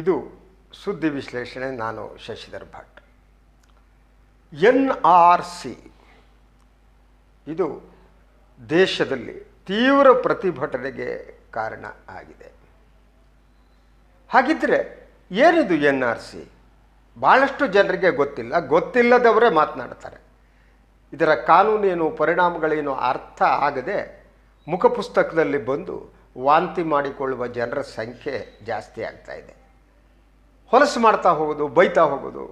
ಇದು ಸುದ್ದಿ ವಿಶ್ಲೇಷಣೆ, ನಾನು Shashidhar Bhat. N R C, ಇದು ದೇಶದಲ್ಲಿ ತೀವ್ರ ಪ್ರತಿಭಟನೆಗೆ ಕಾರಣ ಆಗಿದೆ. ಹಾಗಿದ್ದರೆ ಏನಿದು ಎನ್ ಆರ್ ಸಿ? ಭಾಳಷ್ಟು ಜನರಿಗೆ ಗೊತ್ತಿಲ್ಲ. ಗೊತ್ತಿಲ್ಲದವರೇ ಮಾತನಾಡ್ತಾರೆ. ಇದರ ಕಾನೂನೇನು, ಪರಿಣಾಮಗಳೇನು ಅರ್ಥ ಆಗದೆ ಮುಖಪುಸ್ತಕದಲ್ಲಿ ಬಂದು ವಾಂತಿ ಮಾಡಿಕೊಳ್ಳುವ ಜನರ ಸಂಖ್ಯೆ ಜಾಸ್ತಿ ಆಗ್ತಾ ಇದೆ. ಹೊಲಸು ಮಾಡ್ತಾ ಹೋಗೋದು, ಬೈತಾ ಹೋಗೋದು,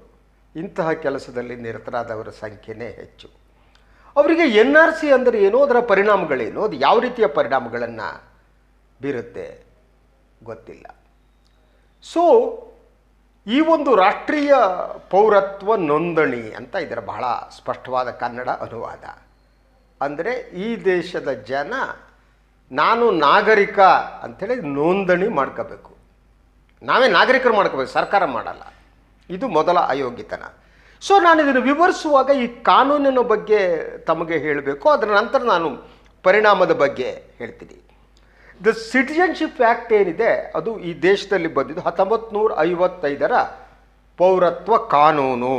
ಇಂತಹ ಕೆಲಸದಲ್ಲಿ ನಿರತರಾದವರ ಸಂಖ್ಯೆನೇ ಹೆಚ್ಚು. ಅವರಿಗೆ ಎನ್ ಆರ್ ಸಿ ಅಂದರೆ ಏನೋ ಅದರ ಪರಿಣಾಮಗಳೇನು, ಅದು ಯಾವ ರೀತಿಯ ಪರಿಣಾಮಗಳನ್ನು ಬೀರುತ್ತೆ ಗೊತ್ತಿಲ್ಲ. ಸೊ ಈ ಒಂದು ರಾಷ್ಟ್ರೀಯ ಪೌರತ್ವ ನೋಂದಣಿ ಅಂತ ಇದರ ಬಹಳ ಸ್ಪಷ್ಟವಾದ ಕನ್ನಡ ಅನುವಾದ. ಅಂದರೆ ಈ ದೇಶದ ಜನ ನಾನು ನಾಗರಿಕ ಅಂಥೇಳಿ ನೋಂದಣಿ ಮಾಡ್ಕೋಬೇಕು. ನಾವೇ ನಾಗರಿಕರು ಮಾಡ್ಕೋಬೇಕು, ಸರ್ಕಾರ ಮಾಡಲ್ಲ. ಇದು ಮೊದಲ ಅಯೋಗ್ಯತನ. ಸೊ ನಾನು ಇದನ್ನು ವಿವರಿಸುವಾಗ ಈ ಕಾನೂನಿನ ಬಗ್ಗೆ ತಮಗೆ ಹೇಳಬೇಕು, ಅದರ ನಂತರ ನಾನು ಪರಿಣಾಮದ ಬಗ್ಗೆ ಹೇಳ್ತೀನಿ. ದ ಸಿಟಿಜನ್ಶಿಪ್ ಆ್ಯಕ್ಟ್ ಏನಿದೆ, ಅದು ಈ ದೇಶದಲ್ಲಿ ಬಂದಿದ್ದು ಹತ್ತೊಂಬತ್ತು ನೂರ ಐವತ್ತೈದರ ಪೌರತ್ವ ಕಾನೂನು.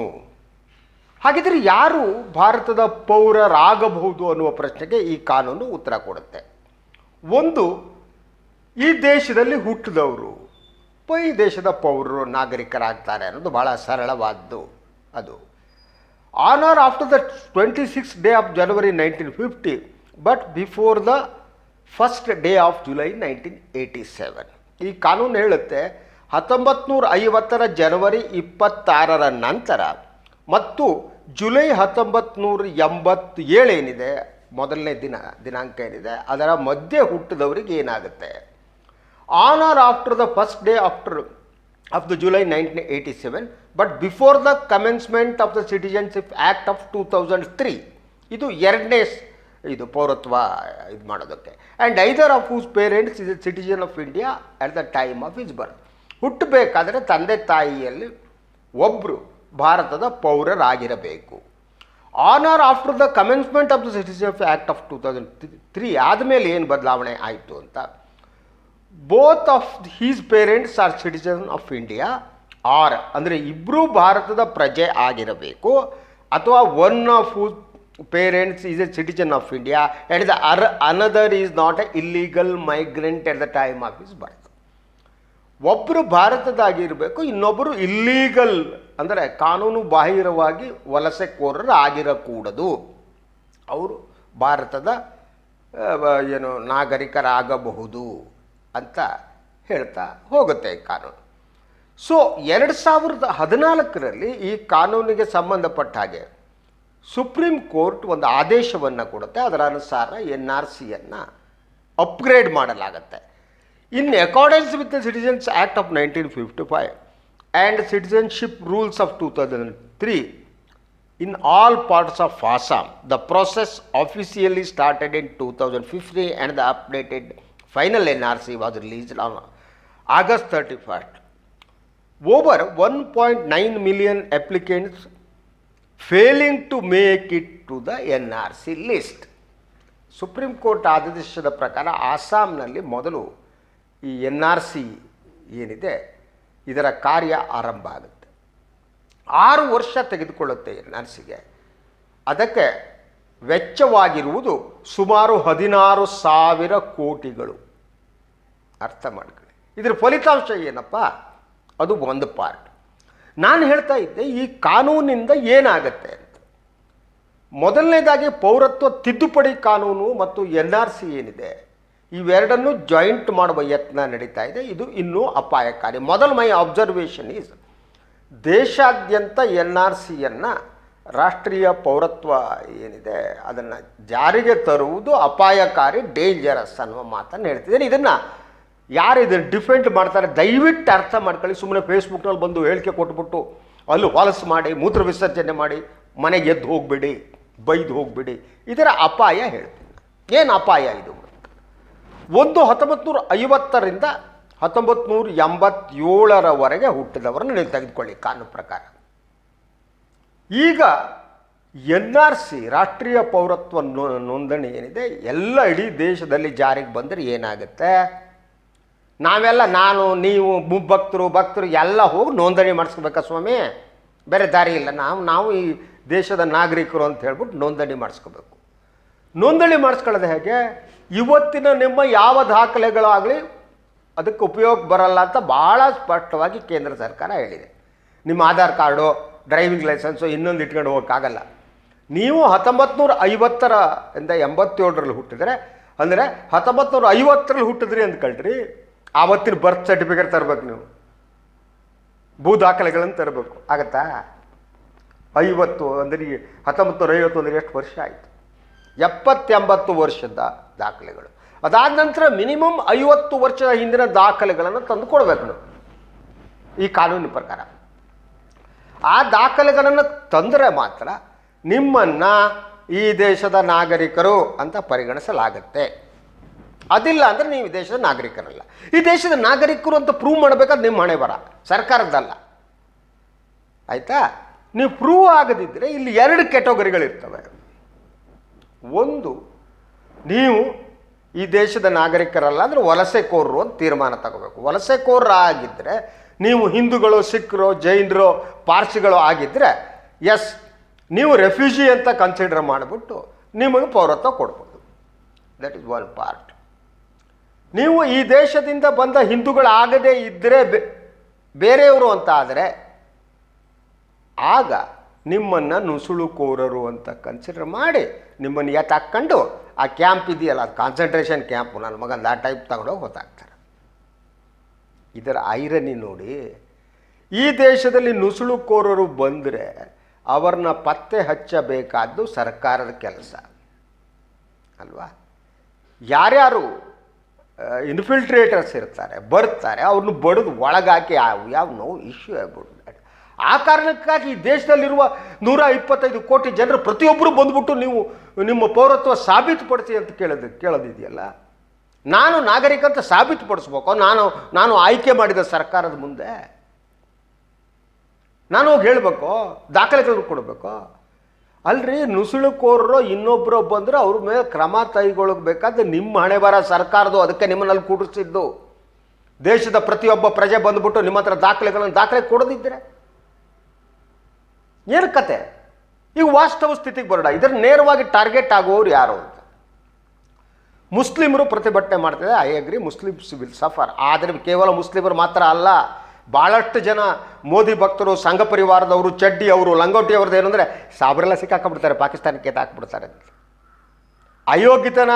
ಹಾಗಿದ್ರೆ ಯಾರು ಭಾರತದ ಪೌರರಾಗಬಹುದು ಅನ್ನುವ ಪ್ರಶ್ನೆಗೆ ಈ ಕಾನೂನು ಉತ್ತರ ಕೊಡುತ್ತೆ. ಒಂದು, ಈ ದೇಶದಲ್ಲಿ ಹುಟ್ಟಿದವರು. ಈ ದೇಶದ ಪೌರರು ನಾಗರಿಕರಾಗ್ತಾರೆ ಅನ್ನೋದು ಭಾಳ ಸರಳವಾದ್ದು ಅದು. On or after the twenty six day of January nineteen fifty but before the first day of July nineteen eighty seven ಈ ಕಾನೂನು ಹೇಳುತ್ತೆ ಹತ್ತೊಂಬತ್ತು ನೂರ ಐವತ್ತರ ಜನವರಿ ಇಪ್ಪತ್ತಾರರ ನಂತರ ಮತ್ತು ಜುಲೈ ಹತ್ತೊಂಬತ್ತು ನೂರ ಎಂಬತ್ತೇಳೇನಿದೆ ಮೊದಲನೇ ದಿನ, ದಿನಾಂಕ ಏನಿದೆ, ಅದರ ಮಧ್ಯೆ ಹುಟ್ಟಿದವರಿಗೆ ಏನಾಗುತ್ತೆ? On or after the first day after of the July nineteen eighty seven but before the commencement of the citizenship act of two thousand three ಇದು ಎರಡನೇ ಇದು ಪೌರತ್ವ ಇದು ಮಾಡೋದಕ್ಕೆ. And either of whose parents is a citizen of India at the time of his birth ಹುಟ್ಟಬೇಕಾದ್ರೆ ತಂದೆ ತಾಯಿಯಲ್ಲಿ ಒಬ್ಬರು ಭಾರತದ ಪೌರರಾಗಿರಬೇಕು. On or after the commencement of the citizenship act of two thousand three ಆದಮೇಲೆ ಏನು ಬದಲಾವಣೆ ಆಯಿತು ಅಂತ? Both of his parents are citizen of India or ಅಂದರೆ ಇಬ್ಬರೂ ಭಾರತದ ಪ್ರಜೆ ಆಗಿರಬೇಕು, ಅಥವಾ one of parents is a citizen of India and the uh another is not a illegal migrant at the time of his birth ಒಬ್ಬರು ಭಾರತದಾಗಿರಬೇಕು ಇನ್ನೊಬ್ಬರು illegal ಅಂದರೆ ಕಾನೂನು ಬಾಹಿರವಾಗಿ ವಲಸೆ ಕೋರರು ಆಗಿರಕೂಡದು. ಅವರು ಭಾರತದ ಏನು ನಾಗರಿಕರಾಗಬಹುದು. ಅಂತ ಹೇಳ್ತಾ ಹೋಗುತ್ತೆ ಈ ಕಾನೂನು ಸೊ ಎರಡು ಸಾವಿರದ ಹದಿನಾಲ್ಕರಲ್ಲಿ ಈ ಕಾನೂನಿಗೆ ಸಂಬಂಧಪಟ್ಟ ಹಾಗೆ ಸುಪ್ರೀಂ ಕೋರ್ಟ್ ಒಂದು ಆದೇಶವನ್ನು ಕೊಡುತ್ತೆ ಅದರ ಅನುಸಾರ ಎನ್ ಆರ್ ಸಿಯನ್ನು ಅಪ್ಗ್ರೇಡ್ ಮಾಡಲಾಗುತ್ತೆ in accordance with the citizens act of nineteen fifty five and citizenship rules of two thousand three in all parts of Assam. The process officially started in 2015 and the updated final NRC was released on August 31st. Over 1.9 failing to make it to the N R C list supreme court ಆದೇಶದ ಪ್ರಕಾರ ಆಸ್ಸಾಂನಲ್ಲಿ ಮೊದಲು ಈ N R C ಏನಿದೆ, ಇದರ ಕಾರ್ಯ ಆರಂಭ ಆಗುತ್ತೆ. ಆರು ವರ್ಷ ತೆಗೆದುಕೊಳ್ಳುತ್ತೆ ಎನ್ ಆರ್ ಸಿಗೆ ಅದಕ್ಕೆ ವೆಚ್ಚವಾಗಿರುವುದು ಸುಮಾರು ಹದಿನಾರು ಸಾವಿರ ಕೋಟಿಗಳು. ಅರ್ಥ ಮಾಡ್ಕೊಳ್ಳಿ. ಇದರ ಫಲಿತಾಂಶ ಏನಪ್ಪ? ಅದು ಒಂದು ಪಾರ್ಟ್ ನಾನು ಹೇಳ್ತಾ ಇದ್ದೆ ಈ ಕಾನೂನಿಂದ ಏನಾಗತ್ತೆ ಅಂತ. ಮೊದಲನೇದಾಗಿ ಪೌರತ್ವ ತಿದ್ದುಪಡಿ ಕಾನೂನು ಮತ್ತು ಎನ್ ಆರ್ ಸಿ ಏನಿದೆ, ಇವೆರಡನ್ನು ಜಾಯಿಂಟ್ ಮಾಡುವ ಯತ್ನ ನಡೀತಾ ಇದೆ. ಇದು ಇನ್ನೂ ಅಪಾಯಕಾರಿ. ಮೊದಲು ಮೈ ಅಬ್ಸರ್ವೇಷನ್ ಈಸ್ ದೇಶಾದ್ಯಂತ ಎನ್ ಆರ್ ಸಿಯನ್ನು ರಾಷ್ಟ್ರೀಯ ಪೌರತ್ವ ಏನಿದೆ, ಅದನ್ನು ಜಾರಿಗೆ ತರುವುದು ಅಪಾಯಕಾರಿ ಡೇಂಜರಸ್ ಅನ್ನುವ ಮಾತನ್ನು ಹೇಳ್ತಿದ್ದೇನೆ. ಇದನ್ನು ಯಾರು ಇದನ್ನು ಡಿಫೆಂಡ್ ಮಾಡ್ತಾರೆ, ದಯವಿಟ್ಟು ಅರ್ಥ ಮಾಡ್ಕೊಳ್ಳಿ. ಸುಮ್ಮನೆ ಫೇಸ್ಬುಕ್ನಲ್ಲಿ ಬಂದು ಹೇಳಿಕೆ ಕೊಟ್ಬಿಟ್ಟು, ಅಲ್ಲಿ ಹೊಲಸು ಮಾಡಿ, ಮೂತ್ರ ವಿಸರ್ಜನೆ ಮಾಡಿ, ಮನೆಗೆ ಎದ್ದು ಹೋಗಬೇಡಿ, ಬೈದು ಹೋಗಬೇಡಿ. ಇದರ ಅಪಾಯ ಹೇಳ್ತೀನಿ. ಏನು ಅಪಾಯ ಇದು? ಒಂದು ಹತ್ತೊಂಬತ್ತು ನೂರ ಐವತ್ತರಿಂದ ಹತ್ತೊಂಬತ್ತು ನೂರ ಎಂಬತ್ತೇಳರವರೆಗೆ ಹುಟ್ಟಿದವರನ್ನು ನೀವು ತೆಗೆದುಕೊಳ್ಳಿ ಕಾನೂನು ಪ್ರಕಾರ. ಈಗ ಎನ್ ಆರ್ ಸಿ ರಾಷ್ಟ್ರೀಯ ಪೌರತ್ವ ನೋಂದಣಿ ಏನಿದೆ, ಎಲ್ಲ ಇಡೀ ದೇಶದಲ್ಲಿ ಜಾರಿಗೆ ಬಂದರೆ ಏನಾಗುತ್ತೆ? ನಾವೆಲ್ಲ ನಾನು, ನೀವು ಭಕ್ತರು ಭಕ್ತರು ಎಲ್ಲ ಹೋಗಿ ನೋಂದಣಿ ಮಾಡಿಸ್ಕೋಬೇಕಾ ಸ್ವಾಮಿ? ಬೇರೆ ದಾರಿ ಇಲ್ಲ. ನಾವು ನಾವು ಈ ದೇಶದ ನಾಗರಿಕರು ಅಂತ ಹೇಳ್ಬಿಟ್ಟು ನೋಂದಣಿ ಮಾಡಿಸ್ಕೋಬೇಕು. ನೋಂದಣಿ ಮಾಡಿಸ್ಕೊಳ್ಳೋದು ಹೇಗೆ? ಇವತ್ತಿನ ನಿಮ್ಮ ಯಾವ ದಾಖಲೆಗಳಾಗಲಿ ಅದಕ್ಕೆ ಉಪಯೋಗ ಬರಲ್ಲ ಅಂತ ಭಾಳ ಸ್ಪಷ್ಟವಾಗಿ ಕೇಂದ್ರ ಸರ್ಕಾರ ಹೇಳಿದೆ. ನಿಮ್ಮ ಆಧಾರ್ ಕಾರ್ಡು, ಡ್ರೈವಿಂಗ್ ಲೈಸೆನ್ಸು ಇನ್ನೊಂದು ಇಟ್ಕೊಂಡು ಹೋಗೋಕ್ಕಾಗಲ್ಲ. ನೀವು ಹತ್ತೊಂಬತ್ತು ನೂರ ಐವತ್ತರ ಇಂದ ಎಂಬತ್ತೇಳರಲ್ಲಿ ಹುಟ್ಟಿದರೆ, ಅಂದರೆ ಹತ್ತೊಂಬತ್ತು ನೂರ ಐವತ್ತರಲ್ಲಿ ಹುಟ್ಟಿದ್ರಿ ಅಂದ್ಕೊಳ್ರಿ ಆವತ್ತಿನ ಬರ್ತ್ ಸರ್ಟಿಫಿಕೇಟ್ ತರಬೇಕು ನೀವು. ಭೂ ದಾಖಲೆಗಳನ್ನು ತರಬೇಕು. ಆಗತ್ತಾ? ಐವತ್ತು ಅಂದರೆ ಹತ್ತೊಂಬತ್ತು ನೂರ ಐವತ್ತು ಅಂದರೆ ಎಷ್ಟು ವರ್ಷ ಆಯಿತು? ಎಪ್ಪತ್ತೆಂಬತ್ತು ವರ್ಷದ ದಾಖಲೆಗಳು. ಅದಾದ ನಂತರ ಮಿನಿಮಮ್ ಐವತ್ತು ವರ್ಷದ ಹಿಂದಿನ ದಾಖಲೆಗಳನ್ನು ತಂದು ಕೊಡಬೇಕು ನೀವು. ಈ ಕಾನೂನಿನ ಪ್ರಕಾರ. ಆ ದಾಖಲೆಗಳನ್ನು ತಂದರೆ ಮಾತ್ರ ನಿಮ್ಮನ್ನು ಈ ದೇಶದ ನಾಗರಿಕರು ಅಂತ ಪರಿಗಣಿಸಲಾಗತ್ತೆ. ಅದಿಲ್ಲ ಅಂದರೆ ನೀವು ಈ ದೇಶದ ನಾಗರಿಕರಲ್ಲ. ಈ ದೇಶದ ನಾಗರಿಕರು ಅಂತ ಪ್ರೂವ್ ಮಾಡಬೇಕಾದ್ರೆ ನಿಮ್ಮ ಹಣೆ ಬರ. ಸರ್ಕಾರದ್ದಲ್ಲ. ಆಯಿತಾ? ನೀವು ಪ್ರೂವ್ ಆಗದಿದ್ದರೆ ಇಲ್ಲಿ ಎರಡು ಕೆಟಗರಿಗಳಿರ್ತವೆ ಒಂದು, ನೀವು ಈ ದೇಶದ ನಾಗರಿಕರಲ್ಲ ಅಂದರೆ ವಲಸೆಕೋರರು ಅಂತ ತೀರ್ಮಾನ ತಗೋಬೇಕು. ವಲಸೆಕೋರರು ಆಗಿದ್ದರೆ ನೀವು ಹಿಂದೂಗಳು ಸಿಖ್ರು ಜೈನರು, ಪಾರ್ಸಿಗಳು ಆಗಿದ್ದರೆ ಎಸ್ ನೀವು ರೆಫ್ಯೂಜಿ ಅಂತ ಕನ್ಸಿಡರ್ ಮಾಡಿಬಿಟ್ಟು ನಿಮಗೆ ಪೌರತ್ವ ಕೊಡ್ಬೋದು. ದಟ್ ಈಸ್ ಒನ್ ಪಾರ್ಟ್ ನೀವು ಈ ದೇಶದಿಂದ ಬಂದ ಹಿಂದೂಗಳಾಗದೇ ಇದ್ದರೆ ಬೇರೆಯವರು ಅಂತ ಆದರೆ ಆಗ ನಿಮ್ಮನ್ನು ನುಸುಳುಕೋರರು ಅಂತ ಕನ್ಸಿಡರ್ ಮಾಡಿ ನಿಮ್ಮನ್ನು ಎತ್ತಾಕೊಂಡು ಆ ಕ್ಯಾಂಪ್ ಇದೆಯಲ್ಲ, ಅದು ಕಾನ್ಸಂಟ್ರೇಷನ್ ಕ್ಯಾಂಪು ನನ್ನ ಮಗನ ಆ ಟೈಪ್ ತಗೊಂಡೋಗಿ ಗೊತ್ತಾಗ್ತಾರೆ ಇದರ ಐರನಿ ನೋಡಿ, ಈ ದೇಶದಲ್ಲಿ ನುಸುಳುಕೋರರು ಬಂದರೆ ಅವರನ್ನ ಪತ್ತೆ ಹಚ್ಚಬೇಕಾದ್ದು ಸರ್ಕಾರದ ಕೆಲಸ. ಅಲ್ವಾ? ಯಾರ್ಯಾರು ಇನ್ಫಿಲ್ಟ್ರೇಟರ್ಸ್ ಇರ್ತಾರೆ, ಬರ್ತಾರೆ ಅವ್ರನ್ನ ಬಡಿದು ಒಳಗಾಕಿ ಯಾವ ನೋವು ಇಶ್ಯೂ ಆಗ್ಬಿಟ್ಟು ಆ ಕಾರಣಕ್ಕಾಗಿ ಈ ದೇಶದಲ್ಲಿರುವ ನೂರ ಇಪ್ಪತ್ತೈದು ಕೋಟಿ ಜನರು ಪ್ರತಿಯೊಬ್ಬರು ಬಂದ್ಬಿಟ್ಟು ನೀವು ನಿಮ್ಮ ಪೌರತ್ವ ಸಾಬೀತುಪಡಿಸಿ ಅಂತ ಕೇಳಿದ, ಕೇಳೋದಿದೆಯಲ್ಲ? ನಾನು ನಾಗರಿಕ ಅಂತ ಸಾಬೀತುಪಡಿಸ್ಬೇಕು. ನಾನು ನಾನು ಆಯ್ಕೆ ಮಾಡಿದ ಸರ್ಕಾರದ ಮುಂದೆ. ನಾನು ಹೋಗಿ ಹೇಳಬೇಕು ದಾಖಲೆಗಳು ಕೊಡಬೇಕು. ಅಲ್ರಿ, ನುಸುಳುಕೋರರು ಇನ್ನೊಬ್ಬರು ಬಂದರೆ ಅವ್ರ ಮೇಲೆ ಕ್ರಮ ಕೈಗೊಳ್ಳಬೇಕಾದ್ರೆ ನಿಮ್ಮ ಹಣೆ ಬರ ಸರ್ಕಾರದು ಅದಕ್ಕೆ ನಿಮ್ಮನ್ನಲ್ಲಿ ಕೂಡಿಸಿದ್ದು. ದೇಶದ ಪ್ರತಿಯೊಬ್ಬ ಪ್ರಜೆ ಬಂದ್ಬಿಟ್ಟು ನಿಮ್ಮ ಹತ್ರ ದಾಖಲೆಗಳನ್ನು ದಾಖಲೆ ಕೊಡದಿದ್ದರೆ ಏನು ಕತೆ? ಈಗ ವಾಸ್ತವ ಸ್ಥಿತಿಗೆ ಬರೋಣ. ಇದರ ನೇರವಾಗಿ ಟಾರ್ಗೆಟ್ ಆಗುವವರು ಯಾರು ಅಂತ. ಮುಸ್ಲಿಮರು ಪ್ರತಿಭಟನೆ ಮಾಡ್ತಿದ್ದಾರೆ. I agree Muslims will suffer ಆದರೆ ಕೇವಲ ಮುಸ್ಲಿಮರು ಮಾತ್ರ ಅಲ್ಲ. ಭಾಳಷ್ಟು ಜನ ಮೋದಿ ಭಕ್ತರು, ಸಂಘ ಪರಿವಾರದವರು ಚಡ್ಡಿ ಅವರು ಲಂಗೋಟಿ ಅವ್ರದ್ದು ಏನಂದರೆ ಸಾಬ್ರೆಲ್ಲ ಸಿಕ್ಕಾಕೊಂಡ್ಬಿಡ್ತಾರೆ ಪಾಕಿಸ್ತಾನಕ್ಕೆ ಹಾಕ್ಬಿಡ್ತಾರೆ. ಅಂತ ಅಯೋಗ್ಯತನ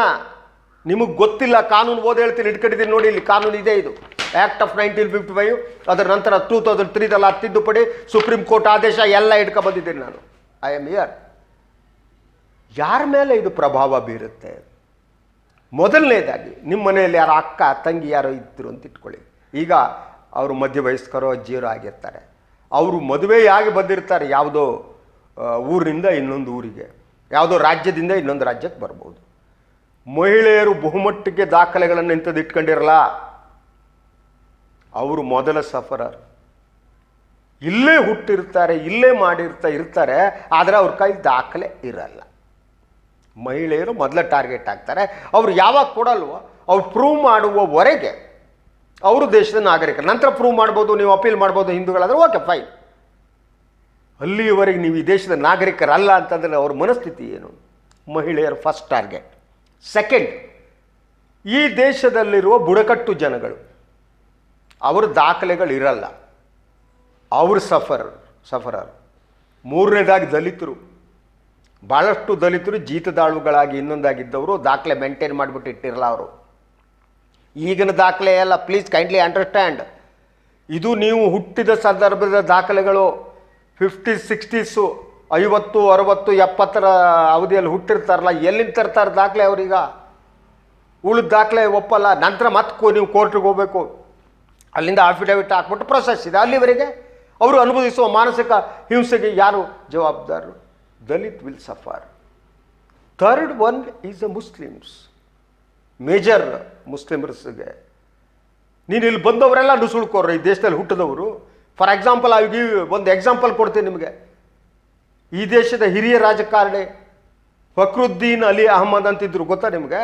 ನಿಮಗೆ ಗೊತ್ತಿಲ್ಲ, ಕಾನೂನು ಓದಿ ಹೇಳ್ತೀನಿ, ಇಟ್ಕೊಂಡಿದ್ದೀನಿ ನೋಡಿ, ಇಲ್ಲಿ ಕಾನೂನು ಇದೆ ಇದು. Act of nineteen fifty five ಅದರ ನಂತರ ಟೂ ತೌಸಂಡ್ ತ್ರೀದಲ್ಲಿ ತಿದ್ದುಪಡಿ ಸುಪ್ರೀಂ ಕೋರ್ಟ್ ಆದೇಶ ಎಲ್ಲ ಇಟ್ಕೊಬಂದಿದ್ದೀನಿ ನಾನು. ಐ ಆಮ್ ಇಯರ್ ಯಾರ ಮೇಲೆ ಇದು ಪ್ರಭಾವ ಬೀರುತ್ತೆ? ಮೊದಲನೇದಾಗಿ ನಿಮ್ಮ ಮನೆಯಲ್ಲಿ ಯಾರೋ ಅಕ್ಕ, ತಂಗಿ ಯಾರೋ ಇದ್ದರು ಅಂತ ಇಟ್ಕೊಳ್ಳಿ. ಈಗ ಅವರು ಮಧ್ಯ ವಯಸ್ಕರ ಅಜ್ಜಿಯರು ಆಗಿರ್ತಾರೆ. ಅವರು ಮದುವೆಯಾಗಿ ಬಂದಿರ್ತಾರೆ ಯಾವುದೋ ಊರಿನಿಂದ ಇನ್ನೊಂದು ಊರಿಗೆ. ಯಾವುದೋ ರಾಜ್ಯದಿಂದ ಇನ್ನೊಂದು ರಾಜ್ಯಕ್ಕೆ ಬರ್ಬೋದು. ಮಹಿಳೆಯರು ಬಹುಮಟ್ಟಿಗೆ ದಾಖಲೆಗಳನ್ನು ಇಂಥದ್ದು ಇಟ್ಕೊಂಡಿರಲ್ಲ. ಅವರು ಮೊದಲ ಸಫರರ್. ಇಲ್ಲೇ ಹುಟ್ಟಿರ್ತಾರೆ, ಇಲ್ಲೇ ಮಾಡಿರ್ತಾ ಇರ್ತಾರೆ, ಆದರೆ ಅವ್ರ ಕೈ ದಾಖಲೆ ಇರಲ್ಲ. ಮಹಿಳೆಯರು ಮೊದಲ ಟಾರ್ಗೆಟ್ ಆಗ್ತಾರೆ. ಅವ್ರು ಯಾವಾಗ ಕೊಡಲ್ವೋ, ಅವ್ರು ಪ್ರೂವ್ ಮಾಡುವವರೆಗೆ ಅವರು ದೇಶದ ನಾಗರಿಕರು. ನಂತರ ಪ್ರೂವ್ ಮಾಡ್ಬೋದು, ನೀವು ಅಪೀಲ್ ಮಾಡ್ಬೋದು ಹಿಂದೂಗಳಾದ್ರೆ ಓಕೆ ಫೈನ್ ಅಲ್ಲಿಯವರೆಗೆ ನೀವು ಈ ದೇಶದ ನಾಗರಿಕರಲ್ಲ ಅಂತಂದರೆ ಅವ್ರ ಮನಸ್ಥಿತಿ ಏನು? ಮಹಿಳೆಯರ ಫಸ್ಟ್ ಟಾರ್ಗೆಟ್ ಸೆಕೆಂಡ್ ಈ ದೇಶದಲ್ಲಿರುವ ಬುಡಕಟ್ಟು ಜನಗಳು, ಅವರ ದಾಖಲೆಗಳು ಇರಲ್ಲ. ಅವ್ರ ಸಫರ್, ಸಫರರ್. ಮೂರನೇದಾಗಿ ದಲಿತರು. ಭಾಳಷ್ಟು ದಲಿತರು ಜೀತದಾಳುಗಳಾಗಿ ಇನ್ನೊಂದಾಗಿದ್ದವರು, ದಾಖಲೆ ಮೇಂಟೈನ್ ಮಾಡಿಬಿಟ್ಟು ಇಟ್ಟಿರಲ್ಲ ಅವರು. ಈಗಿನ ದಾಖಲೆ ಎಲ್ಲ ಪ್ಲೀಸ್ ಕೈಂಡ್ಲಿ ಅಂಡರ್ಸ್ಟ್ಯಾಂಡ್ ಇದು ನೀವು ಹುಟ್ಟಿದ ಸಂದರ್ಭದ ದಾಖಲೆಗಳು ಫಿಫ್ಟಿ ಸಿಕ್ಸ್ಟೀಸು ಐವತ್ತು, ಅರವತ್ತು, ಎಪ್ಪತ್ತರ ಅವಧಿಯಲ್ಲಿ ಹುಟ್ಟಿರ್ತಾರಲ್ಲ ಎಲ್ಲಿಂದ ತರ್ತಾರೆ ದಾಖಲೆ ಅವ್ರೀಗ? ಉಳಿದ ದಾಖಲೆ ಒಪ್ಪಲ್ಲ, ನಂತರ ಮತ್ತೆ ನೀವು ಕೋರ್ಟಿಗೆ ಹೋಗಬೇಕು. ಅಲ್ಲಿಂದ ಆಫಿಡವಿಟ್ ಹಾಕ್ಬಿಟ್ಟು ಪ್ರೊಸೆಸ್ ಇದೆ. ಅಲ್ಲಿವರೆಗೆ ಅವರು ಅನುಭವಿಸುವ ಮಾನಸಿಕ ಹಿಂಸೆಗೆ ಯಾರು ಜವಾಬ್ದಾರರು? Dalit will suffer. Third one is a Muslims major ಮುಸ್ಲಿಮರ್ಸ್ಗೆ ನೀನು ಇಲ್ಲಿ ಬಂದವರೆಲ್ಲ ನುಸುಳ್ಕೋರು ಈ ದೇಶದಲ್ಲಿ ಹುಟ್ಟಿದವರು. ಫಾರ್ ಎಕ್ಸಾಂಪಲ್ ಗಿವ್ ಒಂದು ಎಕ್ಸಾಂಪಲ್ ಕೊಡ್ತೀನಿ ನಿಮಗೆ. ಈ ದೇಶದ ಹಿರಿಯ ರಾಜಕಾರಣಿ ಫಕ್ರುದ್ದೀನ್ ಅಲಿ ಅಹಮದ್ ಅಂತಿದ್ರು, ಗೊತ್ತಾ ನಿಮಗೆ?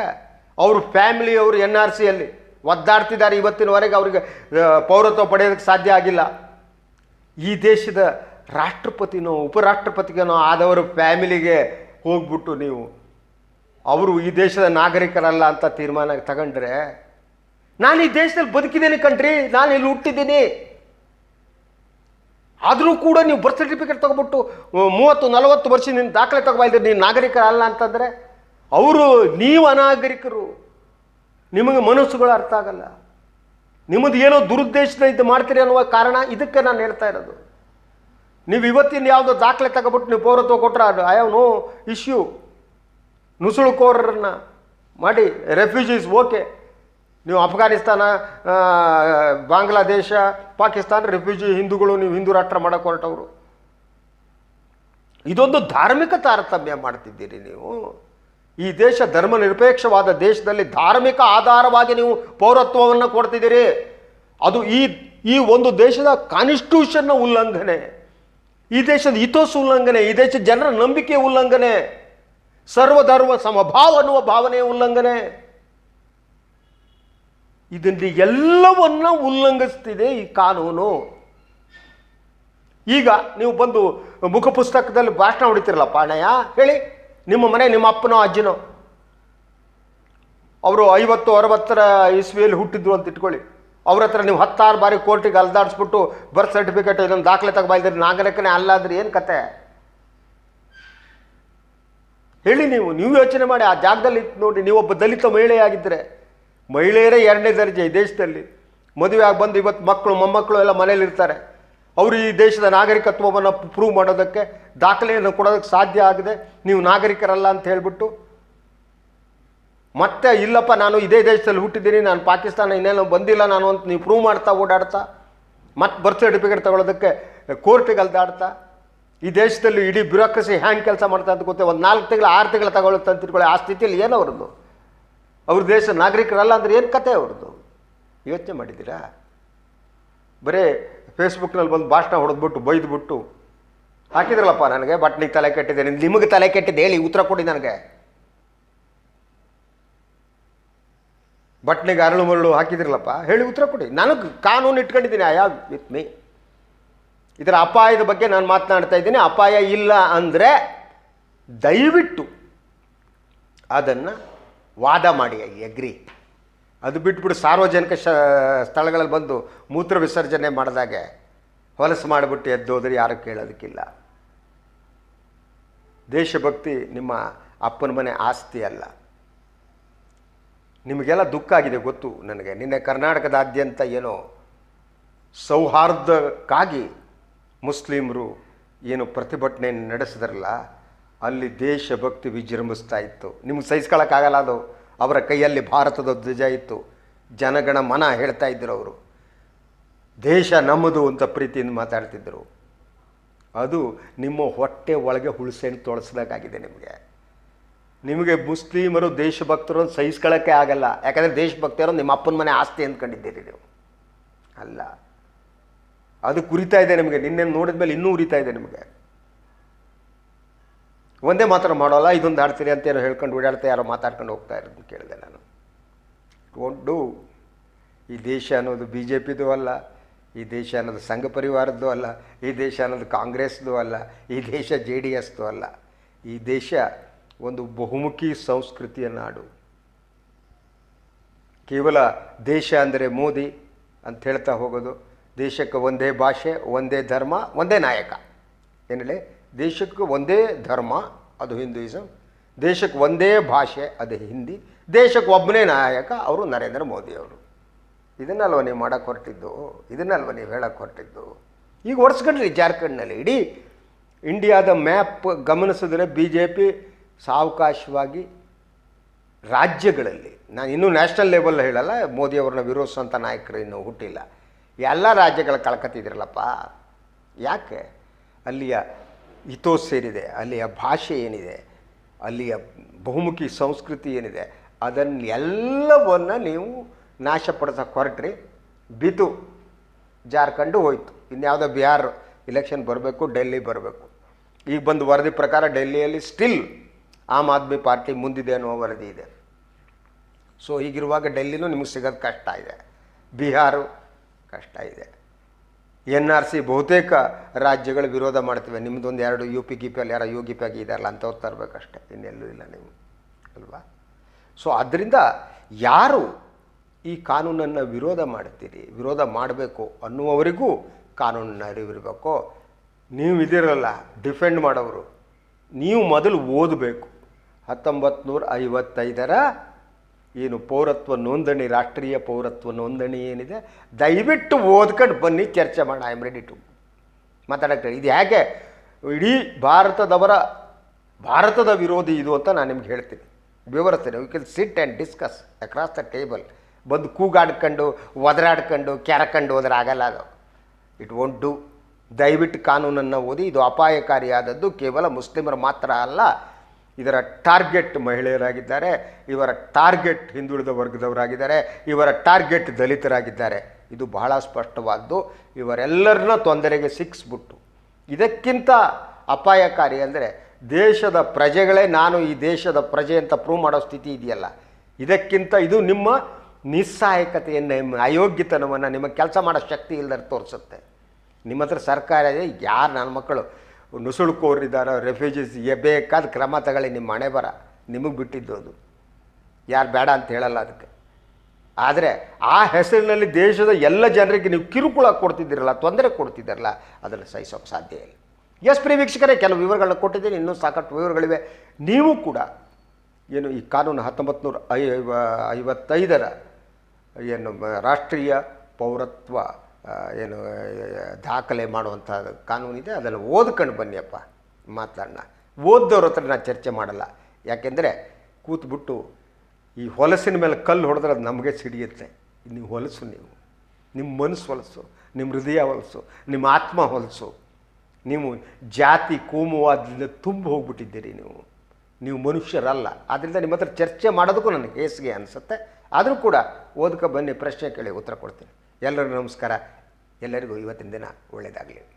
ಅವರು ಫ್ಯಾಮಿಲಿ ಅವರು ಎನ್ ಆರ್ ಸಿಯಲ್ಲಿ ಒದ್ದಾಡ್ತಿದ್ದಾರೆ ಇವತ್ತಿನವರೆಗೆ, ಅವರಿಗೆ ಪೌರತ್ವ ಪಡೆಯೋದಕ್ಕೆ ಸಾಧ್ಯ ಆಗಿಲ್ಲ. ಈ ದೇಶದ ರಾಷ್ಟ್ರಪತಿನೋ, ಉಪರಾಷ್ಟ್ರಪತಿಗನೋ ಆದವರ ಫ್ಯಾಮಿಲಿಗೆ ಹೋಗ್ಬಿಟ್ಟು ನೀವು ಅವರು ಈ ದೇಶದ ನಾಗರಿಕರಲ್ಲ ಅಂತ ತೀರ್ಮಾನ ತಗೊಂಡ್ರೆ, ನಾನು ಈ ದೇಶದಲ್ಲಿ ಬದುಕಿದ್ದೀನಿ ಕಣ್ರಿ, ನಾನು ಇಲ್ಲಿ ಹುಟ್ಟಿದ್ದೀನಿ. ಆದರೂ ಕೂಡ ನೀವು ಬರ್ತ್ ಸರ್ಟಿಫಿಕೇಟ್ ತೊಗೊಬಿಟ್ಟು ಮೂವತ್ತು, ನಲವತ್ತು ವರ್ಷ ನಿನ್ನ ದಾಖಲೆ ತಗೊಬಾಯ್ದಿರಿ ನೀನು ನಾಗರಿಕರಲ್ಲ ಅಂತಂದರೆ, ಅವರು ನೀವು ಅನಾಗರಿಕರು. ನಿಮಗೆ ಮನಸ್ಸುಗಳು ಅರ್ಥ ಆಗಲ್ಲ. ನಿಮ್ಮದು ಏನೋ ದುರುದ್ದೇಶದ ಇದು ಮಾಡ್ತೀರಿ ಅನ್ನುವ ಕಾರಣ ಇದಕ್ಕೆ ನಾನು ಹೇಳ್ತಾ ಇರೋದು. ನೀವು ಇವತ್ತಿನ ಯಾವುದೋ ದಾಖಲೆ ತಗೊಬಿಟ್ಟು ನೀವು ಪೌರತ್ವ ಕೊಟ್ಟರೆ ಅದು ಐ ಹ್ಯಾವ್ ನೋ ಇಶ್ಯೂ ನುಸುಳುಕೋರರನ್ನ ಮಾಡಿ ರೆಫ್ಯೂಜೀಸ್ ಓಕೆ. ನೀವು ಅಫ್ಘಾನಿಸ್ತಾನ ಬಾಂಗ್ಲಾದೇಶ, ಪಾಕಿಸ್ತಾನ ರೆಫ್ಯೂಜಿ ಹಿಂದೂಗಳು, ನೀವು ಹಿಂದೂ ರಾಷ್ಟ್ರ ಮಾಡೋಕೆ ಹೊರಟವರು ಇದೊಂದು ಧಾರ್ಮಿಕ ತಾರತಮ್ಯ ಮಾಡ್ತಿದ್ದೀರಿ ನೀವು. ಈ ದೇಶ ಧರ್ಮ ನಿರಪೇಕ್ಷವಾದ ದೇಶದಲ್ಲಿ ಧಾರ್ಮಿಕ ಆಧಾರವಾಗಿ ನೀವು ಪೌರತ್ವವನ್ನು ಕೊಡ್ತಿದ್ದೀರಿ. ಅದು ಈ ಈ ಒಂದು ದೇಶದ ಕಾನ್ಸ್ಟಿಟ್ಯೂಷನ್ನ ಉಲ್ಲಂಘನೆ. ಈ ದೇಶದ ಹಿತೋಸ್ ಉಲ್ಲಂಘನೆ, ಈ ದೇಶದ ಜನರ ನಂಬಿಕೆ ಉಲ್ಲಂಘನೆ. ಸರ್ವಧರ್ಮ ಸಮಭಾವ ಅನ್ನುವ ಭಾವನೆಯ ಉಲ್ಲಂಘನೆ. ಇದನ್ನು ಎಲ್ಲವನ್ನ ಉಲ್ಲಂಘಿಸ್ತಿದೆ ಈ ಕಾನೂನು. ಈಗ ನೀವು ಬಂದು ಮುಖಪುಸ್ತಕದಲ್ಲಿ ಭಾಷಣ ಹೊಡಿತಿರಲ್ಲಪ್ಪ ಅಣ್ಣಯ್ಯ ಹೇಳಿ, ನಿಮ್ಮ ಮನೆ ನಿಮ್ಮ ಅಪ್ಪನೋ ಅಜ್ಜಿನೋ? ಅವರು ಐವತ್ತು, ಅರವತ್ತರ ಇಸ್ವಿಯಲ್ಲಿ ಹುಟ್ಟಿದ್ರು ಅಂತ ಇಟ್ಕೊಳ್ಳಿ. ಅವ್ರ ಹತ್ರ ನೀವು ಹತ್ತಾರು ಬಾರಿ ಕೋರ್ಟಿಗೆ ಅಲ್ದಾಡಿಸ್ಬಿಟ್ಟು ಬರ್ತ್ ಸರ್ಟಿಫಿಕೇಟ್ ಇದೊಂದು ದಾಖಲೆ ತಗೊಬಾಯ್ದಿರಿ ನಾಗರಿಕನೇ ಅಲ್ಲಾದ್ರೆ ಏನು ಕತೆ? ಹೇಳಿ ನೀವು ನೀವು ಯೋಚನೆ ಮಾಡಿ, ಆ ಜಾಗದಲ್ಲಿ ನೋಡಿ ನೀವೊಬ್ಬ ದಲಿತ ಮಹಿಳೆಯಾಗಿದ್ದರೆ, ಮಹಿಳೆಯರೇ ಎರಡನೇ ದರ್ಜೆ ಈ ದೇಶದಲ್ಲಿ. ಮದುವೆಯಾಗಿ ಬಂದು ಇವತ್ತು ಮಕ್ಕಳು, ಮೊಮ್ಮಕ್ಕಳು ಎಲ್ಲ ಮನೇಲಿ ಇರ್ತಾರೆ ಅವರು ಈ ದೇಶದ ನಾಗರಿಕತ್ವವನ್ನು ಪ್ರೂವ್ ಮಾಡೋದಕ್ಕೆ, ದಾಖಲೆಯನ್ನು ಕೊಡೋದಕ್ಕೆ ಸಾಧ್ಯ ಆಗದೆ. ನೀವು ನಾಗರಿಕರಲ್ಲ ಅಂತ ಹೇಳಿಬಿಟ್ಟು. ಮತ್ತೆ ಇಲ್ಲಪ್ಪ, ನಾನು ಇದೇ ದೇಶದಲ್ಲಿ ಹುಟ್ಟಿದ್ದೀನಿ, ನಾನು ಪಾಕಿಸ್ತಾನ ಇನ್ನೇನೋ ಬಂದಿಲ್ಲ ನಾನು ಅಂತ ನೀವು ಪ್ರೂವ್ ಮಾಡ್ತಾ ಓಡಾಡ್ತಾ ಮತ್ತೆ ಬರ್ತ್ ಸರ್ಟಿಫಿಕೇಟ್ ತಗೊಳ್ಳೋದಕ್ಕೆ ಕೋರ್ಟಿಗೆ ಅಲ್ದಾಡ್ತಾ ಈ ದೇಶದಲ್ಲಿ ಇಡೀ ಬ್ಯೂರೋಕ್ರಸಿ ಹ್ಯಾಂಗೆ ಕೆಲಸ ಮಾಡ್ತಾ ಅಂತ ಗೊತ್ತೆ, ಒಂದು ನಾಲ್ಕು ತಿಂಗಳು, ಆರು ತಿಂಗಳು ತಗೊಳುತ್ತೆ ಅಂತ ತಿಳ್ಕೊಳ್ಳಿ. ಆ ಸ್ಥಿತಿಯಲ್ಲಿ ಏನು ಅವ್ರದ್ದು? ಅವ್ರ ದೇಶ ನಾಗರಿಕರಲ್ಲ ಅಂದ್ರೆ ಏನು ಕತೆ ಅವ್ರದ್ದು? ಯೋಚನೆ ಮಾಡಿದ್ದೀರಾ? ಬರೀ ಫೇಸ್ಬುಕ್ನಲ್ಲಿ ಬಂದು ಭಾಷಣ ಹೊಡೆದ್ಬಿಟ್ಟು, ಬೈದ್ಬಿಟ್ಟು. ಹಾಕಿದ್ರಲ್ಲಪ್ಪ ನನಗೆ ಬಟ್ನಿಗೆ ತಲೆ ಕೆಟ್ಟಿದೆ ನಿಮಗೆ ತಲೆ ಕೆಟ್ಟಿದೆ, ಹೇಳಿ, ಉತ್ತರ ಕೊಡಿ ನನಗೆ. ಬಟ್ನಿಗೆ ಅರಳು ಮರಳು ಹಾಕಿದ್ರಲ್ಲಪ್ಪ, ಹೇಳಿ ಉತ್ತರ ಕೊಡಿ. ನನಗೆ ಕಾನೂನು ಇಟ್ಕೊಂಡಿದ್ದೀನಿ ಐ ಹ್ಯಾವ್ ವಿತ್ ಮೀ ಇದರ ಅಪಾಯದ ಬಗ್ಗೆ ನಾನು ಮಾತನಾಡ್ತಾ ಇದ್ದೀನಿ. ಅಪಾಯ ಇಲ್ಲ ಅಂದರೆ ದಯವಿಟ್ಟು ಅದನ್ನು ವಾದ ಮಾಡಿ, ಐ ಅಗ್ರಿ ಅದು ಬಿಟ್ಬಿಟ್ಟು ಸಾರ್ವಜನಿಕ ಶ, ಸ್ಥಳಗಳಲ್ಲಿ ಬಂದು ಮೂತ್ರ ವಿಸರ್ಜನೆ ಮಾಡಿದಾಗೆ ಹೊಲಸು ಮಾಡಿಬಿಟ್ಟು ಎದ್ದೋದ್ರೆ ಯಾರು ಕೇಳೋದಕ್ಕಿಲ್ಲ. ದೇಶಭಕ್ತಿ ನಿಮ್ಮ ಅಪ್ಪನ ಮನೆ ಆಸ್ತಿ ಅಲ್ಲ. ನಿಮಗೆಲ್ಲ ದುಃಖ ಆಗಿದೆ ಗೊತ್ತು ನನಗೆ. ನಿನ್ನೆ ಕರ್ನಾಟಕದಾದ್ಯಂತ ಏನೋ ಸೌಹಾರ್ದಕ್ಕಾಗಿ ಮುಸ್ಲಿಮರು ಏನು ಪ್ರತಿಭಟನೆ ನಡೆಸಿದ್ರಲ್ಲ, ಅಲ್ಲಿ ದೇಶಭಕ್ತಿ ವಿಜೃಂಭಿಸ್ತಾ ಇತ್ತು. ನಿಮ್ಗೆ ಸಹಿಸ್ಕೊಳ್ಳೋಕ್ಕಾಗಲ್ಲ ಅದು. ಅವರ ಕೈಯಲ್ಲಿ ಭಾರತದ ಧ್ವಜ ಇತ್ತು. ಜನಗಣ ಮನ ಹೇಳ್ತಾ ಇದ್ದರು ಅವರು. ದೇಶ ನಮ್ಮದು ಅಂತ ಪ್ರೀತಿಯಿಂದ ಮಾತಾಡ್ತಿದ್ದರು ಅದು ನಿಮ್ಮ ಹೊಟ್ಟೆ ಒಳಗೆ ಹುಳಸೆಣ್ಣು ತೊಳಸ್ದಾಗಿದೆ ನಿಮಗೆ. ನಿಮಗೆ ಮುಸ್ಲಿಮರು, ದೇಶಭಕ್ತರು ಸಹಿಸ್ಕೊಳ್ಳೋಕ್ಕೆ ಆಗಲ್ಲ. ಯಾಕಂದರೆ ದೇಶಭಕ್ತರು ನಿಮ್ಮ ಅಪ್ಪನ ಮನೆ ಆಸ್ತಿ ಅಂದ್ಕೊಂಡಿದ್ದೀರಿ ನೀವು. ಅಲ್ಲ. ಅದು ಕುರಿತಾ ಇದೆ ನಿಮಗೆ. ನಿನ್ನೆ ನೋಡಿದ ಮೇಲೆ ಇನ್ನೂ ಉರಿತಾ ಇದೆ ನಿಮಗೆ. ಒಂದೇ ಮಾತ್ರ ಮಾಡೋಲ್ಲ, ಇದೊಂದು ಆಡ್ತೀರಿ ಅಂತ ಏನೋ ಹೇಳ್ಕೊಂಡು ಓಡಾಡ್ತಾ ಯಾರೋ ಮಾತಾಡ್ಕೊಂಡು ಹೋಗ್ತಾ ಇರೋದು ಕೇಳಿದೆ ನಾನು. ಒಂದು ಈ ದೇಶ ಅನ್ನೋದು ಬಿ ಜೆ ಪಿದು ಅಲ್ಲ, ಈ ದೇಶ ಅನ್ನೋದು ಸಂಘ ಪರಿವಾರದ್ದು ಅಲ್ಲ, ಈ ದೇಶ ಅನ್ನೋದು ಕಾಂಗ್ರೆಸ್ದು ಅಲ್ಲ, ಈ ದೇಶ ಜೆ ಡಿ ಎಸ್ದು ಅಲ್ಲ. ಈ ದೇಶ ಒಂದು ಬಹುಮುಖಿ ಸಂಸ್ಕೃತಿಯ ನಾಡು. ಕೇವಲ ದೇಶ ಅಂದರೆ ಮೋದಿ ಅಂತ ಹೇಳ್ತಾ ಹೋಗೋದು ದೇಶಕ್ಕೆ ಒಂದೇ ಭಾಷೆ, ಒಂದೇ ಧರ್ಮ, ಒಂದೇ ನಾಯಕ. ಏನೇಳಿ ದೇಶಕ್ಕೆ ಒಂದೇ ಧರ್ಮ, ಅದು ಹಿಂದೂಯಿಸಮ್ ದೇಶಕ್ಕೆ ಒಂದೇ ಭಾಷೆ, ಅದು ಹಿಂದಿ. ದೇಶಕ್ಕೆ ಒಬ್ಬನೇ ನಾಯಕ, ಅವರು ನರೇಂದ್ರ ಮೋದಿ ಅವರು. ಇದನ್ನಲ್ವ ನೀವು ಮಾಡೋಕ್ಕೆ ಹೊರಟಿದ್ದು? ಇದನ್ನಲ್ವ ನೀವು ಹೇಳಕ್ಕೆ ಹೊರಟಿದ್ದು? ಈಗ ಒರೆಸ್ಕೊಂಡ್ರಿ ಜಾರ್ಖಂಡ್ನಲ್ಲಿ. ಇಡೀ ಇಂಡಿಯಾದ ಮ್ಯಾಪ್ ಗಮನಿಸಿದ್ರೆ ಬಿ ಜೆ ಪಿ ಸಾವಕಾಶವಾಗಿ ರಾಜ್ಯಗಳಲ್ಲಿ, ನಾನು ಇನ್ನೂ ನ್ಯಾಷನಲ್ ಲೆವೆಲ್ ಹೇಳಲ್ಲ ಮೋದಿಯವ್ರನ್ನ ವಿರೋಧಿಸುವಂಥ ನಾಯಕರು ಇನ್ನೂ ಹುಟ್ಟಿಲ್ಲ. ಎಲ್ಲ ರಾಜ್ಯಗಳ ಕಳ್ಕತ್ತಿದ್ರಲ್ಲಪ್ಪ. ಯಾಕೆ? ಅಲ್ಲಿಯ ಹಿತೋಸ್ ಸೇರಿದೆ ಅಲ್ಲಿಯ ಭಾಷೆ ಏನಿದೆ, ಅಲ್ಲಿಯ ಬಹುಮುಖಿ ಸಂಸ್ಕೃತಿ ಏನಿದೆ, ಅದನ್ನೆಲ್ಲವನ್ನು ನೀವು ನಾಶಪಡಿಸೋಕೆ ಹೊರಟ್ರಿ, ಬಿತು, ಜಾರ್ಖಂಡು ಹೋಯ್ತು. ಇನ್ಯಾವುದೋ ಬಿಹಾರ್ ಇಲೆಕ್ಷನ್ ಬರಬೇಕು, ಡೆಲ್ಲಿ ಬರಬೇಕು. ಈಗ ಬಂದು ವರದಿ ಪ್ರಕಾರ ಡೆಲ್ಲಿಯಲ್ಲಿ ಸ್ಟಿಲ್ ಆಮ್ ಆದ್ಮಿ ಪಾರ್ಟಿ ಮುಂದಿದೆ ಅನ್ನುವ ವರದಿ ಇದೆ. ಸೊ ಹೀಗಿರುವಾಗ ಡೆಲ್ಲಿನೂ ನಿಮಗೆ ಸಿಗೋದು ಕಷ್ಟ ಇದೆ. ಬಿಹಾರು ಕಷ್ಟ ಇದೆ. ಎನ್ ಆರ್ ಸಿ ಬಹುತೇಕ ರಾಜ್ಯಗಳು ವಿರೋಧ ಮಾಡ್ತವೆ. ನಿಮ್ಮದೊಂದು ಎರಡು ಯು ಪಿ ಗಿ ಪಿ ಅಲ್ಲಿ ಯಾರೋ ಯು ಗಿ ಪಿ ಆಗಿ ಇದಾರಲ್ಲ ಅಂಥವ್ರು ತರಬೇಕಷ್ಟೆ. ಇನ್ನೆಲ್ಲೂ ಇಲ್ಲ ನೀವು. ಅಲ್ವಾ? ಸೊ ಅದರಿಂದ ಯಾರು ಈ ಕಾನೂನನ್ನು ವಿರೋಧ ಮಾಡ್ತೀರಿ? ವಿರೋಧ ಮಾಡಬೇಕು ಅನ್ನುವವರಿಗೂ ಕಾನೂನನ್ನು ಅರಿವಿರಬೇಕು. ನೀವು ಇದಿರಲ್ಲ, ಡಿಫೆಂಡ್ ಮಾಡೋರು ನೀವು ಮೊದಲು ಓದಬೇಕು. ಹತ್ತೊಂಬತ್ತು ನೂರ ಐವತ್ತೈದರ ಏನು ಪೌರತ್ವ ನೋಂದಣಿ, ರಾಷ್ಟ್ರೀಯ ಪೌರತ್ವ ನೋಂದಣಿ ಏನಿದೆ? ದಯವಿಟ್ಟು ಓದ್ಕೊಂಡು ಬನ್ನಿ, ಚರ್ಚೆ ಮಾಡೋಣ. ಐ ಆಮ್ ರೆಡಿ ಟು ಮಾತಾಡಕ್ಕೆ ಇದು ಹೇಗೆ? ಇಡೀ ಭಾರತದವರ, ಭಾರತದ ವಿರೋಧಿ ಇದು ಅಂತ ನಾನು ನಿಮ್ಗೆ ಹೇಳ್ತೀನಿ. ವಿವರಿಸ್ತೇನೆ. You can sit and discuss across the table ಬಂದು ಕೂಗಾಡ್ಕೊಂಡು, ಒದರಾಡ್ಕೊಂಡು, ಕೆರಕೊಂಡು ಹೋದ್ರೆ ಆಗಲ್ಲ ಅದು. ಇಟ್ ವೋಂಟ್ ಡು ದಯವಿಟ್ಟು ಕಾನೂನನ್ನು ಓದಿ. ಇದು ಅಪಾಯಕಾರಿಯಾದದ್ದು. ಕೇವಲ ಮುಸ್ಲಿಮರು ಮಾತ್ರ ಅಲ್ಲ. ಇದರ ಟಾರ್ಗೆಟ್ ಮಹಿಳೆಯರಾಗಿದ್ದಾರೆ, ಇವರ ಟಾರ್ಗೆಟ್ ಹಿಂದುಳಿದ ವರ್ಗದವರಾಗಿದ್ದಾರೆ, ಇವರ ಟಾರ್ಗೆಟ್ ದಲಿತರಾಗಿದ್ದಾರೆ. ಇದು ಬಹಳ ಸ್ಪಷ್ಟವಾದ್ದು. ಇವರೆಲ್ಲರನ್ನ ತೊಂದರೆಗೆ ಸಿಕ್ಸ್ಬಿಟ್ಟು. ಇದಕ್ಕಿಂತ ಅಪಾಯಕಾರಿ ಅಂದರೆ ದೇಶದ ಪ್ರಜೆಗಳೇ, ನಾನು ಈ ದೇಶದ ಪ್ರಜೆ ಅಂತ ಪ್ರೂವ್ ಮಾಡೋ ಸ್ಥಿತಿ ಇದೆಯಲ್ಲ. ಇದಕ್ಕಿಂತ ಇದು ನಿಮ್ಮ ನಿಸ್ಸಹಾಯಕತೆಯನ್ನು, ನಿಮ್ಮ ಅಯೋಗ್ಯತನವನ್ನು ನಿಮ್ಮ ಕೆಲಸ ಮಾಡೋ ಶಕ್ತಿ ಇಲ್ಲದ ತೋರಿಸುತ್ತೆ. ನಿಮ್ಮ ಹತ್ರ ಸರ್ಕಾರ ಇದೆ, ಯಾರು ನನ್ನ ಮಕ್ಕಳು? ನುಸುಳುಕೋರಿದ್ದಾರೋ ರೆಫ್ಯೂಜೀಸ್ ಬೇಕಾದ ಕ್ರಮ ತಗೊಳ್ಳಿ, ನಿಮ್ಮ ಹಣೆ ಬರ. ನಿಮಗೆ ಬಿಟ್ಟಿದ್ದು ಅದು. ಯಾರು ಬೇಡ ಅಂತ ಹೇಳಲ್ಲ ಅದಕ್ಕೆ. ಆದರೆ ಆ ಹೆಸರಿನಲ್ಲಿ ದೇಶದ ಎಲ್ಲ ಜನರಿಗೆ ನೀವು ಕಿರುಕುಳ ಕೊಡ್ತಿದ್ದೀರಲ್ಲ, ತೊಂದರೆ ಕೊಡ್ತಿದ್ದೀರಲ್ಲ ಅದನ್ನು ಸಹಿಸೋಕೆ ಸಾಧ್ಯ ಇಲ್ಲ. ಎಸ್ ಪ್ರಿಯ ವೀಕ್ಷಕರೇ, ಕೆಲವು ವಿವರಗಳನ್ನ ಕೊಟ್ಟಿದ್ದೀನಿ, ಇನ್ನೂ ಸಾಕಷ್ಟು ವಿವರಗಳಿವೆ. ನೀವು ಕೂಡ ಏನು ಈ ಕಾನೂನು ಹತ್ತೊಂಬತ್ತು ನೂರ ಐವತ್ತೈದರ ಏನು ರಾಷ್ಟ್ರೀಯ ಪೌರತ್ವ ಏನು ದಾಖಲೆ ಮಾಡುವಂಥ ಕಾನೂನಿದೆ. ಅದನ್ನು ಓದ್ಕೊಂಡು ಬನ್ನಿಯಪ್ಪ ಮಾತಾಡೋಣ ಓದ್ದವ್ರ ಹತ್ರ ನಾನು ಚರ್ಚೆ ಮಾಡಲ್ಲ. ಯಾಕೆಂದರೆ ಕೂತ್ಬಿಟ್ಟು ಈ ಹೊಲಸಿನ ಮೇಲೆ ಕಲ್ಲು ಹೊಡೆದ್ರೆ ಅದು ನಮಗೆ ಸಿಡಿಯುತ್ತೆ. ನೀವು ಹೊಲಸು ನೀವು. ನಿಮ್ಮ ಮನಸ್ಸು ಹೊಲಸು, ನಿಮ್ಮ ಹೃದಯ ಹೊಲಸು, ನಿಮ್ಮ ಆತ್ಮ ಹೊಲಸು. ನೀವು ಜಾತಿ ಕೋಮುವಾದದಿಂದ ತುಂಬ ಹೋಗ್ಬಿಟ್ಟಿದ್ದೀರಿ ನೀವು. ನೀವು ಮನುಷ್ಯರಲ್ಲ. ಆದ್ದರಿಂದ ನಿಮ್ಮ ಹತ್ರ ಚರ್ಚೆ ಮಾಡೋದಕ್ಕೂ ನನಗೆ ಹೇಸಿಗೆ ಅನಿಸುತ್ತೆ. ಆದರೂ ಕೂಡ ಓದ್ಕೊ ಬನ್ನಿ, ಪ್ರಶ್ನೆ ಕೇಳಿ ಉತ್ತರ ಕೊಡ್ತೀನಿ. ಎಲ್ಲರಿಗೂ ನಮಸ್ಕಾರ. ಎಲ್ಲರಿಗೂ ಇವತ್ತಿನ ದಿನ ಒಳ್ಳೆಯದಾಗಲಿ.